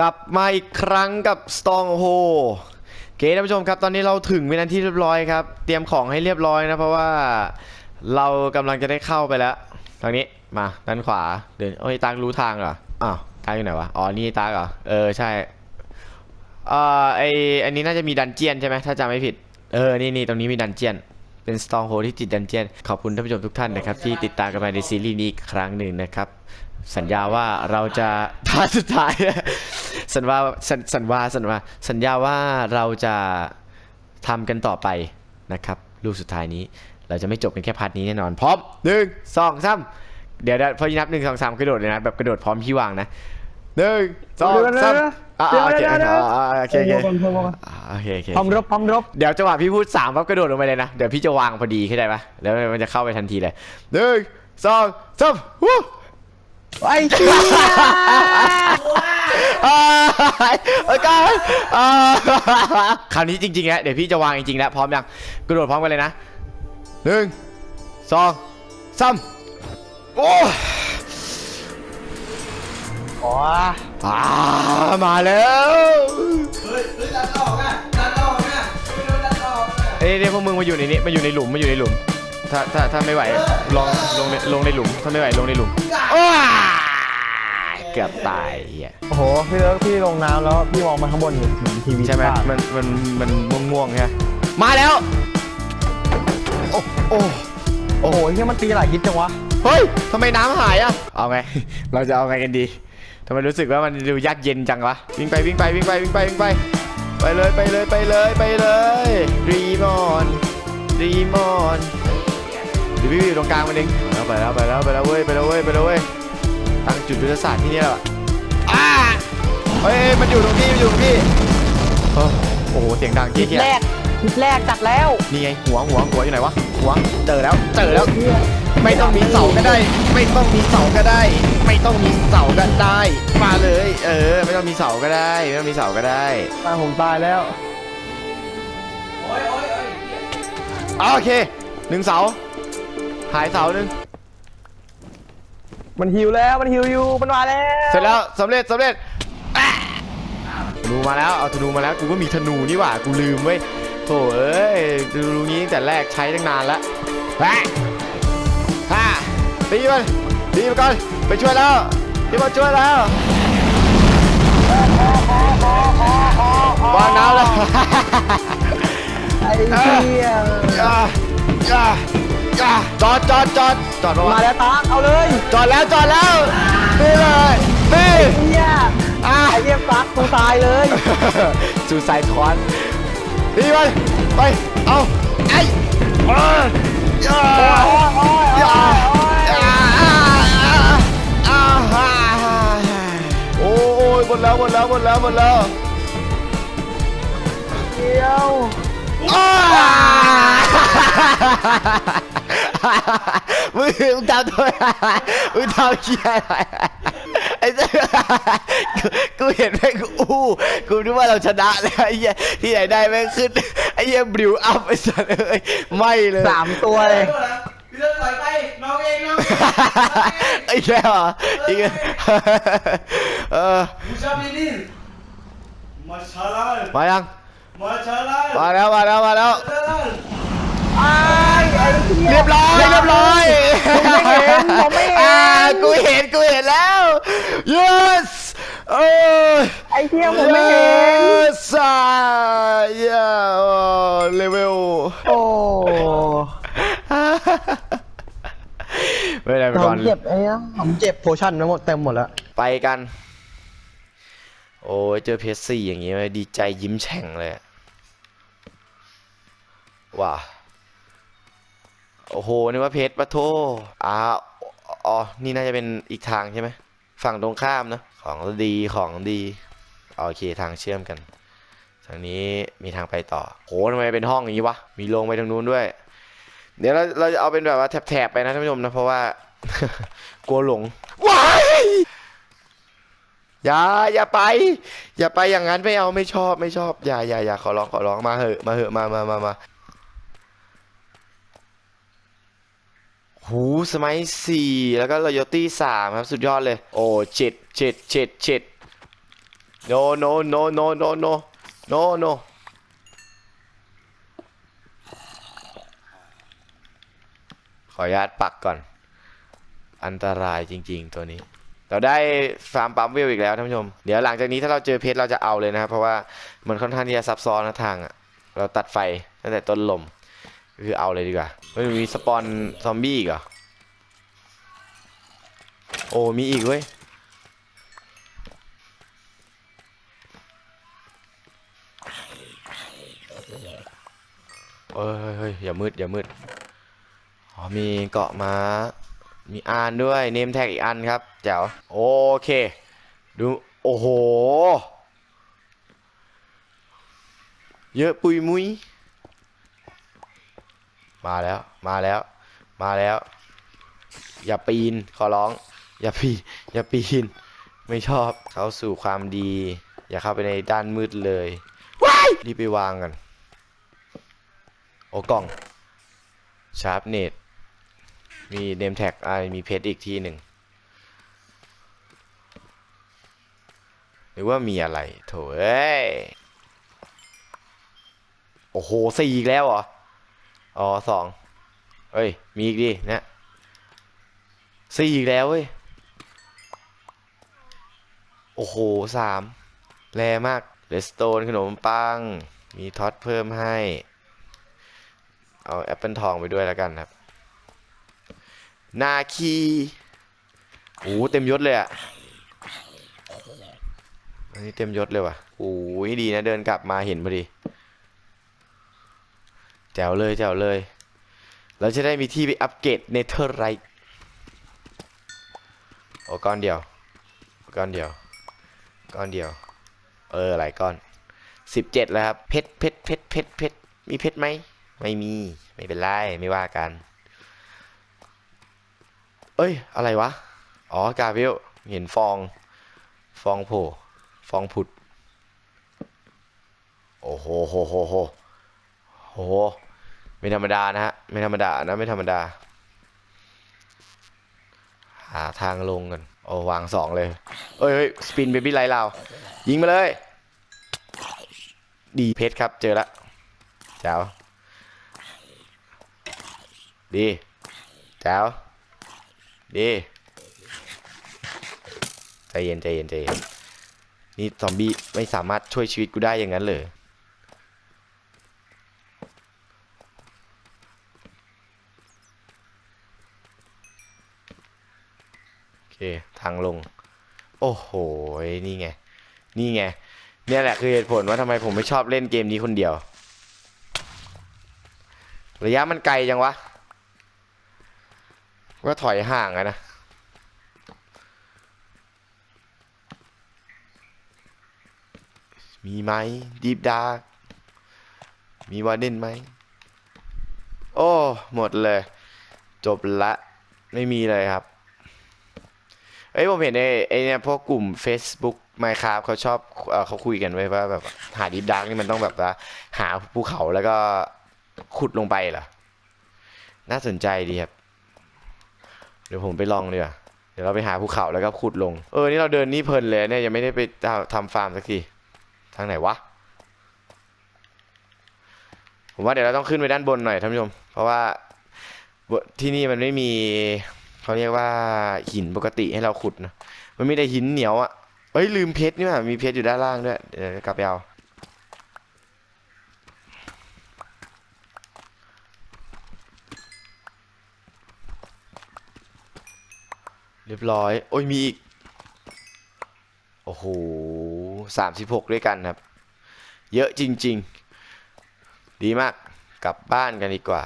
กลับมาอีกครั้งกับ Stronghold โอเคท่านผู้ชมครับ ตอนนี้เราถึงเป็นอันที่เรียบร้อยครับ เตรียมของให้เรียบร้อยนะ เพราะว่าเรากำลังจะได้เข้าไปแล้ว ทางนี้มาด้านขวาเดินโอ้ยตากรู้ทางเหรออ้าวตากอยู่ไหนวะอ๋อนี่ตากเหรอเออใช่เอ่อไออันนี้น่าจะมีดันเจียนใช่ไหมถ้าจำไม่ผิดเออนี่นี่ตรงนี้มีดันเจียนเป็น Stronghold ที่ติดดันเจียนขอบคุณท่านผู้ชมทุกท่านนะครับที่ติดตามกันมาในซีรีส์นี้อีกครั้งหนึ่งนะครับ สัญญาว่าเราจะท่าสุดท้าย สัญญาสัญสัญญาสัญญาสัญญาว่าเราจะทำกันต่อไปนะครับ ลูกสุดท้ายนี้ เราจะไม่จบกันแค่พาร์ทนี้แน่นอน พร้อมหนึ่งสองสามเดี๋ยวเดี๋ยวพอนับหนึ่งสองสามกระโดดเลยนะแบบกระโดดพร้อมพี่วางนะหนึ่งสองสามอ่าโอเคโอเคอ่าโอเคโอเคอ่าโอเคโอเคพร้อมรบพร้อมรบเดี๋ยวจังหวะพี่พูดสามปั๊บกระโดดลงไปเลยนะ เดี๋ยวพี่จะวางพอดีเข้าใจปะแล้วมันจะเข้าไปทันทีเลยหนึ่งสองสามวู้ ไอ้เหี้ยอ่าโอเคอ่าคราวนี้จริงๆแล้วเดี๋ยวพี่จะวางจริงๆแล้วพร้อมยังกระโดดพร้อมกันเลยนะหนึ่งสองสามโอ้อ๋ออ่ามาแล้วเฮ้ยเฮ้ยดันออกอะดันออกอะไม่โดนดันออกอะเอ้ยเดี๋ยวพวกมึงมาอยู่ในนี้มาอยู่ในหลุมมาอยู่ในหลุมถ้าถ้าถ้าไม่ไหวลองลงในลงในหลุมถ้าไม่ไหวลงในหลุมอ้า เกือบตายเหี้ยโอ้โห พี่เลิกพี่ลงน้ำแล้วพี่มองมาข้างบนอยู่เหมือนทีวีใช่ไหมภาพมันมันมันม่วงๆใช่ไหมมาแล้ว โอ้โอ้โอ้โหเฮียมันตีหลายฮิตจังวะ เฮ้ยทำไมน้ำหายอะ เอาไง เราจะเอาไงกันดีทำไมรู้สึกว่ามันดูยากเย็นจังวะ วิ่งไปวิ่งไปวิ่งไปวิ่งไปวิ่งไป ไปเลยไปเลยไปเลยไปเลยรีมอนรีมอนเดี๋ยวพี่อยู่ตรงกลางมันเองไปแล้วไปแล้วไปแล้วไปแล้วเว้ยไปแล้วเว้ยไปแล้วเว้ยตั้ง จุดยุทธศาสตร์ที่นี่แล้วอะอ้าเฮ้ยมันอยู่ตรงนี้มันอยู่ตรงนี้เอ้อโอ้โหเสียงดังฮิเจี๊ตยแรกฮิตแรกจัดแล้วนี่ไงหัวหัวหัวอยู่ไหนวะหัวเจอแล้วเจอแล้ว ไม่ต้องมีเสาก็ได้ ไม่ต้องมีเสาก็ได้ ไม่ต้องมีเสาก็ได้ มาเลย เออ ไม่ต้องมีเสาก็ได้ ไม่ต้องมีเสาก็ได้ตาผมตายแล้วโอ้ยโอ้ยโอ้ยเหี้ยอะโอเคหนึ่งเสาหายเสาหนึ่ง มันหิวแล้วมันหิวอยู่มันมาแล้วเสร็จแล้วสำเร็จสำเร็จอะธนูมาแล้วเอาธนูมาแล้วกูก็มีธนูนี่หว่ากูลืมเว้ยโถ่เอ้ยธนูนี้ตั้งแต่แรกใช้ตั้งนานแล้วแฮะฮ่าตีมันตีมันก่อนไปช่วยแล้วที่มาช่วยแล้ววางน้ำแล้ว ไอ้เหี้ย อ่าอ่าอ่าจอดจอดจอด จอดปะมาวะแล้วตาเอาเลยจอดแล้วจอดแล้วนี่เลยนี่เหี้ยอ่าไอ้เหี้ยปักกูตายเลยสูไซทอนนี่ไปไปเอาไอ้อ่าอ่าโอ้ยโอ้ยโอ้ยอ่าโอ้ยอ่าอ่าอ่าอ่าโอ้ยหมดแล้วหมดแล้วหมดแล้วหมดแล้วเดียวอ้า มึงมึงทำตัวมึงทำเคียอะไรไอ้เจ้ากูกูเห็นแม่งกูอู้กูนึกว่าเราชนะแล้วไอ้เหี้ยที่ไหนได้แม่งขึ้นไอ้เหี้ยบริวอัพไอ้สัสเอ้ยไม่เลยสามตัวเลย พี่เลิกปล่อยไปน้องเองน้องเองไอ้แค่เหรออีกแล้วเออบูชาบินินมาชาลาลมายังมาชาลาลมาแล้วมาแล้วมาแล้วชาลาลไอ้ไอ้หี้ เรียบร้อยเรียบร้อยผมไม่เห็นผมไม่เห็น อ่ากูเห็นกูเห็นแล้ว yes เออ ไอ้เหี้ยผมไม่เห็น yes อ่า yeah โอ้เลเวลโอ้ไม่เป็นได้ไปผก่อมน เจ็บไอ้เนี้ยผมเจ็บโพชั่นไปหมดเต็มหมดแล้ว ไปกัน โอ้ยเจอเพชรสี่อย่างงี้เลยดีใจยิ้มแฉ่งเลยอะว้า โอ้โหนึกว่าเพชรปะโทอ่าอ๋อ นี่น่าจะเป็นอีกทางใช่ไหม ฝั่งตรงข้ามนะ ของดีของดี โอเคทางเชื่อมกัน ทางนี้มีทางไปต่อ โหทำไมเป็นห้องอย่างนี้วะ มีลงไปทางนู้นด้วย เดี๋ยวเราเราจะเอาเป็นแบบว่าแถบๆไปนะท่านผู้ชมนะ เพราะว่า กลัวหลง ว้ายอย่าอย่าไป อย่าไปอย่างนั้นไม่เอาไม่ชอบไม่ชอบ อย่าอย่าอย่าขอร้องขอร้องมาเหอะมาเหอะมามามามา หูสมัยสี่แล้วก็รอยตี้สามครับสุดยอดเลย โอ้เจ็ดเจ็ดเจ็ดเจ็ด no no no no no no no no ขออนุญาตปักก่อน อันตรายจริง ๆ ตัวนี้ เราได้ฟาร์มปั๊มวิวอีกแล้วท่านผู้ชม เดี๋ยวหลังจากนี้ถ้าเราเจอเพชรเราจะเอาเลยนะครับ เพราะว่ามันค่อนข้างที่จะซับซ้อนนะทางอะเราตัดไฟตั้งแต่ต้นลม คือเอาเลยดีกว่าไม่มีสปอนซอมบี้อีกเหรอโอ้มีอีกเว้ยเฮ้ยเฮ้ยอย่ามืดอย่ามืดอ๋อมีเกาะม้า มีอานด้วยเนมแท็กอีกอันครับแจ๋วโอเค ดู โอ้โห เยอะปุยมุย มาแล้วมาแล้วมาแล้ว อย่าปีนขอร้อง อย่าปีนอย่าปีน ไม่ชอบเข้าสู่ความดี อย่าเข้าไปในด้านมืดเลยว้ายรีบไปวางกัน โอ้กล่องชาร์ปเนตมีเนมแท็กอ่ามีเพชรอีกที่หนึ่งหรือว่ามีอะไร โถเอ้ย โอ้โหสี่อีกแล้วเหรอ อ๋อสองเอ้ย มีอีกดิเนี่ยสี่อีกแล้วเว้ย โอ้โหสามแรงมากเลสโตนขนมปัง มีท็อตเพิ่มให้ เอาแอปเปิลทองไปด้วยแล้วกันครับ นาคีโอ้หเต็มยศเลยอะอันนี้เต็มยศเลยว่ะโอ้ยดีนะเดินกลับมาเห็นพอดี จ๋วเลยแจ๋วเลยเราจะได้มีที่ไปอัปเกรดเนเธอร์ไรท์โอ้ก้อนเดียว ก้อนเดียว ก้อนเดียว เออหลายก้อนสิบเจ็ดแล้วครับ เพชรเพชรเพชรเพชรเพชรมีเพชรไหม ไม่มี ไม่เป็นไร ไม่ว่ากัน เอ้ย อะไรวะ อ๋อ กาเวล เห็นฟอง ฟองโผล่ฟองผุด โอ้โหโหโหโหโห ไม่ธรรมดานะฮะ ไม่ธรรมดานะ ไม่ธรรมดา หาทางลงกัน โอ้วางสองเลย เอ้ยสปินเบบี้ไลท์เรา ยิงมาเลย ดีเพชรครับ เจอละแจ๋วดีแจ๋วดีใจเย็นใจเย็นใจเย็นนี่ซอมบี้ไม่สามารถช่วยชีวิตกูได้อย่างนั้นเลย โอเค ทางลง โอ้โห นี่ไง นี่ไง เนี่ยแหละคือเหตุผลว่าทำไมผมไม่ชอบเล่นเกมนี้คนเดียว ระยะมันไกลจังวะว่าถอยห่างอะนะมีไหมดีฟดาร์กมีวาเดนไหม โอ้ หมดเลย จบละ ไม่มีเลยครับ เอ้ยผมเห็นไอ้ไอ้เนี่ยพวกกลุ่ม Facebook Minecraft เขาชอบเอ่อเขาคุยกันไว้ว่าแบบหาดีฟดาร์กนี่มันต้องแบบว่าหาภูเขาแล้วก็ขุดลงไปเหรอ น่าสนใจดีครับ เดี๋ยวผมไปลองดีกว่าเดี๋ยวเราไปหาภูเขาแล้วก็ขุดลง เออ นี่เราเดินนี่เพลินเลยเนี่ยยังไม่ได้ไปทำฟาร์มสักที ทางไหนวะ ผมว่าเดี๋ยวเราต้องขึ้นไปด้านบนหน่อยท่านผู้ชม เพราะว่าที่นี่มันไม่มี เขาเรียกว่าหินปกติให้เราขุดนะมันมีแต่หินเหนียวอะ่ะเอ้ยลืมเพชรนี่ว่ามีเพชรอยู่ด้านล่างด้วยเดี๋ยวกลับไปเอาเรียบร้อย โอ้ยมีอีก โอ้โหสามสิบหกด้วยกันครับ เยอะจริง ๆ ดีมาก กลับบ้านกันดีกว่า